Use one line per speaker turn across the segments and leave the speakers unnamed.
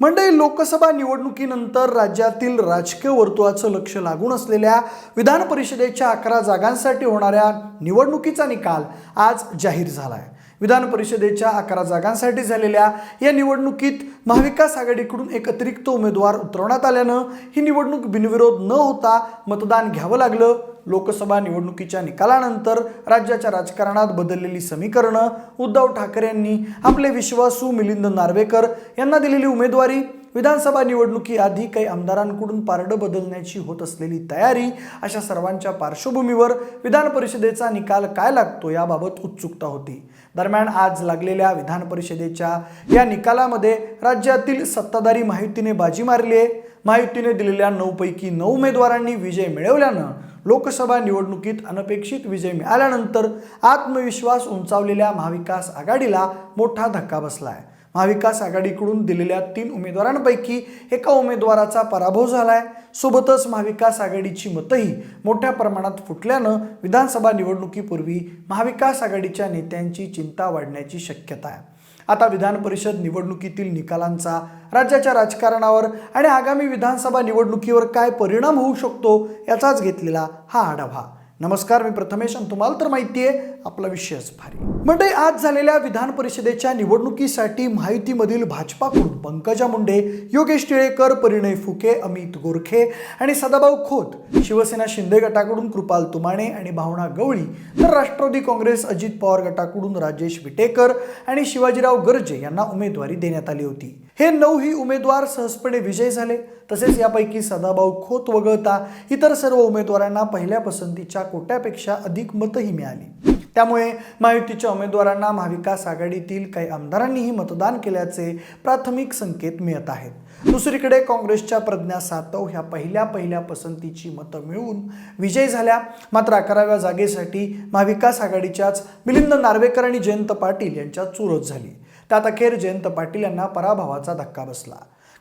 मंडळी लोकसभा निवडणुकीनंतर राज्यातील राजकीय वर्तुळाचं लक्ष लागून असलेल्या विधान परिषदेच्या अकरा जागांसाठी होणाऱ्या निवडणुकीचा निकाल आज जाहीर झाला आहे विधान परिषदेच्या अकरा जागांसाठी झालेल्या या निवडणुकीत महाविकास आघाडीकडून एक अतिरिक्त उमेदवार उतरवण्यात आल्यानं ही निवडणूक बिनविरोध न होता मतदान घ्यावं लागलं. लोकसभा निवडणुकीच्या निकालानंतर राज्याच्या राजकारणात बदललेली समीकरणं उद्धव ठाकरे यांनी आपले विश्वासू मिलिंद नार्वेकर यांना दिलेली उमेदवारी विधानसभा निवडणुकीआधी काही आमदारांकडून पारडं बदलण्याची होत असलेली तयारी अशा सर्वांच्या पार्श्वभूमीवर विधान परिषदेचा निकाल काय लागतो याबाबत उत्सुकता होती. दरम्यान आज लागलेल्या विधान परिषदेच्या या निकालामध्ये राज्यातील सत्ताधारी माहितीने बाजी मारली आहे. माहितीने दिलेल्या नऊपैकी नऊ उमेदवारांनी विजय मिळवल्यानं लोकसभा निवडणुकीत अनपेक्षित विजय मिळाल्यानंतर आत्मविश्वास उंचावलेल्या महाविकास आघाडीला मोठा धक्का बसला आहे महाविकास आघाडीकडून दिलेल्या तीन उमेदवारांपैकी एका उमेदवाराचा पराभव झाला आहे सोबतच महाविकास आघाडीची मतंही मोठ्या प्रमाणात फुटल्यानं विधानसभा निवडणुकीपूर्वी महाविकास आघाडीच्या नेत्यांची चिंता वाढण्याची शक्यता आहे. आता विधान परिषद निवडणुकीतील निकालांचा राज्याच्या राजकारणावर आणि आगामी विधानसभा निवडणुकीवर काय परिणाम होऊ शकतो याचाच घेतलेला हा आढावा. नमस्कार मी प्रथमेश आणि तुम्हाला तर माहिती आहे आपला विषयच भारी. मंडळी आज झालेल्या विधान परिषदेच्या निवडणुकीसाठी माहितीमधील भाजपाकडून पंकजा मुंडे योगेश टिळेकर परिणय फुके अमित गोरखे आणि सदाभाऊ खोत शिवसेना शिंदे गटाकडून कृपाल तुमाणे आणि भावना गवळी तर राष्ट्रवादी काँग्रेस अजित पवार गटाकडून राजेश विटेकर आणि शिवाजीराव गर्जे यांना उमेदवारी देण्यात आली होती. हे नऊही उमेदवार सहजपणे विजयी झाले. तसेच यापैकी सदाभाऊ खोत वगळता इतर सर्व उमेदवारांना पहिल्या पसंतीच्या कोट्यापेक्षा अधिक मतही मिळाली. त्यामुळे महायुतीच्या उमेदवारांना महाविकास आघाडीतील काही आमदारांनीही मतदान केल्याचे प्राथमिक संकेत मिळत आहेत. दुसरीकडे काँग्रेसच्या प्रज्ञा सातव ह्या पहिल्या पहिल्या पसंतीची मतं मिळवून विजयी झाल्या. मात्र अकराव्या जागेसाठी महाविकास आघाडीच्याच मिलिंद नार्वेकर आणि जयंत पाटील यांच्यात चुरस झाली. त्यात अखेर जयंत पाटील यांना पराभवाचा धक्का बसला.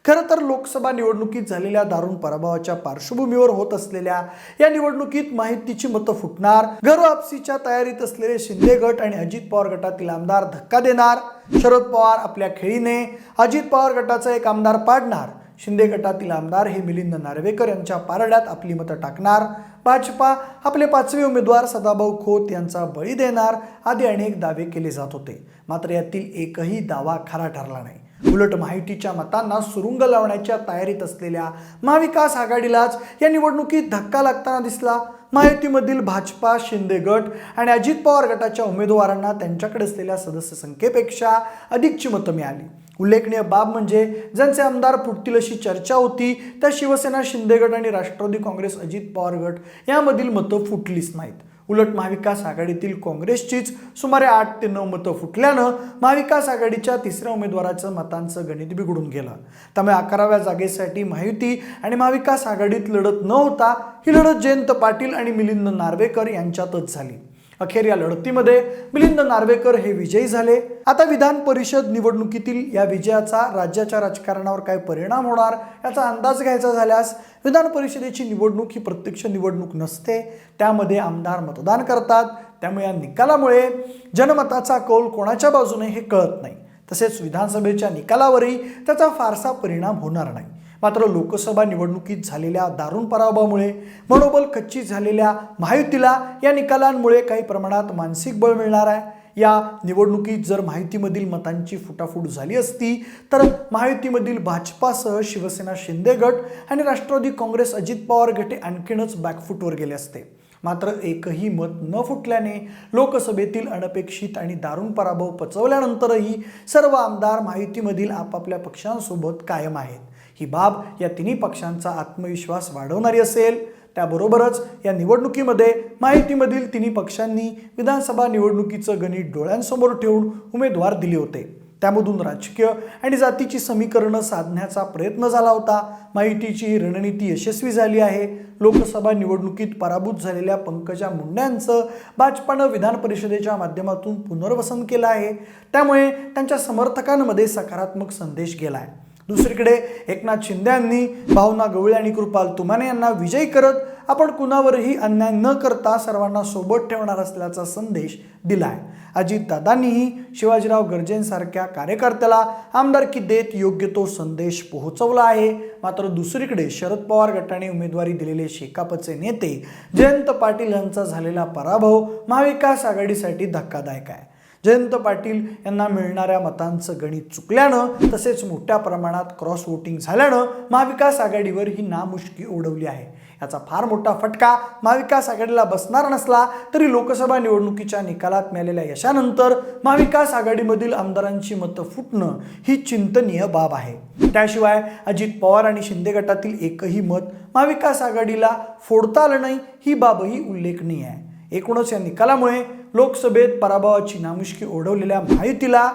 खरं तर लोकसभा निवडणुकीत झालेल्या दारुण पराभवाच्या पार्श्वभूमीवर होत असलेल्या या निवडणुकीत माहितीची मतं फुटणार घरवापसीच्या तयारीत असलेले शिंदे गट आणि अजित पवार गटातील आमदार धक्का देणार शरद पवार आपल्या खेळीने अजित पवार गटाचा एक आमदार पाडणार शिंदे गटातील आमदार हे मिलिंद नार्वेकर यांच्या पारड्यात आपली मतं टाकणार. भाजपा आपले पाचवे उमेदवार सदाभाऊ खोत यांचा बळी देणार आदी अनेक दावे केले जात होते. मात्र यातील एकही दावा खरा ठरला नाही. उलट माहितीच्या मतांना सुरुंग लावण्याच्या तयारीत असलेल्या महाविकास आघाडीलाच या निवडणुकीत धक्का लागताना दिसला. माहितीमधील भाजपा शिंदे गट आणि अजित पवार गटाच्या उमेदवारांना त्यांच्याकडे असलेल्या सदस्य संख्येपेक्षा अधिकची मतं मिळाली. उल्लेखनीय बाब म्हणजे ज्यांचे आमदार फुटतील अशी चर्चा होती त्या शिवसेना शिंदे गट आणि राष्ट्रवादी काँग्रेस अजित पवार गट यामधील मतं फुटलीच नाहीत. उलट महाविकास आघाडीतील काँग्रेसचीच सुमारे आठ ते नऊ मतं फुटल्यानं महाविकास आघाडीच्या तिसऱ्या उमेदवाराचं मतांचं गणित बिघडून गेलं. त्यामुळे अकराव्या जागेसाठी महायुती आणि महाविकास आघाडीत लढत न होता ही लढत जयंत पाटील आणि मिलिंद नार्वेकर यांच्यातच झाली. अखेर या लढतीमध्ये मिलिंद नार्वेकर हे विजयी झाले. आता विधान परिषद निवडणुकीतील या विजयाचा राज्याच्या राजकारणावर काय परिणाम होणार याचा अंदाज घ्यायचा झाल्यास विधान परिषदेची निवडणूक ही प्रत्यक्ष निवडणूक नसते. त्यामध्ये आमदार मतदान करतात. त्यामुळे या निकालामुळे जनमताचा कौल कोणाच्या बाजूने हे कळत नाही. तसेच विधानसभेच्या निकालावरही त्याचा फारसा परिणाम होणार नाही. मात्र लोकसभा निवडणुकीत झालेल्या दारुण पराभवामुळे मनोबल कच्ची झालेल्या महायुतीला या निकालांमुळे काही प्रमाणात मानसिक बळ मिळणार आहे. या निवडणुकीत जर माहितीमधील मतांची फुटाफूट झाली असती तर महायुतीमधील भाजपासह शिवसेना शिंदे गट आणि राष्ट्रवादी काँग्रेस अजित पवार गटे आणखीनच बॅकफूटवर गेले असते. मात्र एकही मत न फुटल्याने लोकसभेतील अनपेक्षित आणि दारुण पराभव पचवल्यानंतरही सर्व आमदार माहितीमधील आपापल्या पक्षांसोबत कायम आहेत. ही बाब या तिन्ही पक्षांचा आत्मविश्वास वाढवणारी असेल. त्याबरोबरच या निवडणुकीमध्ये माहितीमधील तिन्ही पक्षांनी विधानसभा निवडणुकीचं गणित डोळ्यांसमोर ठेवून उमेदवार दिले होते. त्यामधून राजकीय आणि जातीची समीकरणं साधण्याचा प्रयत्न झाला होता. माहितीची ही रणनीती यशस्वी झाली आहे. लोकसभा निवडणुकीत पराभूत झालेल्या पंकजा मुंड्यांचं भाजपानं विधान परिषदेच्या माध्यमातून पुनर्वसन केलं आहे. त्यामुळे त्यांच्या समर्थकांमध्ये सकारात्मक संदेश गेला आहे दुसरीकडे एकनाथ शिंदे यांनी भावना गवळे आणि कृपाल तुमाने यांना विजयी करत आपण कुणावरही अन्याय न करता सर्वांना सोबत ठेवणार असल्याचा संदेश दिला आहे अजितदादांनीही शिवाजीराव गर्जेंसारख्या कार्यकर्त्याला आमदारकी देत योग्य तो संदेश पोहोचवला आहे. मात्र दुसरीकडे शरद पवार गटाने उमेदवारी दिलेले शेकापचे नेते जयंत पाटील यांचा झालेला पराभव महाविकास आघाडीसाठी धक्कादायक आहे. जयंत पाटील यांना मिळणाऱ्या मतांचं गणित चुकल्यानं तसेच मोठ्या प्रमाणात क्रॉस वोटिंग झाल्यानं महाविकास आघाडीवर ही नामुष्की ओढवली आहे. याचा फार मोठा फटका महाविकास आघाडीला बसणार नसला तरी लोकसभा निवडणुकीच्या निकालात मिळालेल्या यशानंतर महाविकास आघाडीमधील आमदारांची मतं फुटणं ही चिंतनीय बाब आहे. त्याशिवाय अजित पवार आणि शिंदे गटातील एकही मत महाविकास आघाडीला फोडता आलं नाही ही बाबही उल्लेखनीय आहे. एकूणच या निकालामुळे लोकसभेत पराभवाची नामुष्की ओढवलेल्या महायुतीला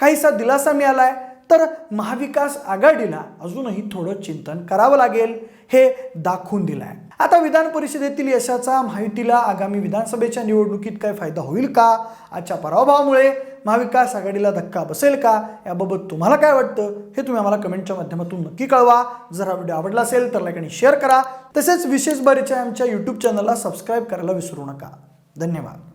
काहीसा दिलासा मिळालाय तर महाविकास आघाडीला अजूनही थोडं चिंतन करावं लागेल हे दाखवून दिलंय. आता विधान परिषदेतील यशाचा माहितीला आगामी विधानसभेच्या निवडणुकीत काय फायदा होईल का? आजच्या पराभवामुळे महाविकास आघाडीला धक्का बसेल का? याबाबत तुम्हाला काय वाटतं? हे तुम्ही आम्हाला कमेंटच्या माध्यमातून नक्की कळवा. जर हा व्हिडिओ आवडला असेल तर लाईक आणि शेअर करा. तसेच विशेष बरेच्या आमच्या यूट्यूब चॅनलला सबस्क्राईब करायला विसरू नका. धन्यवाद.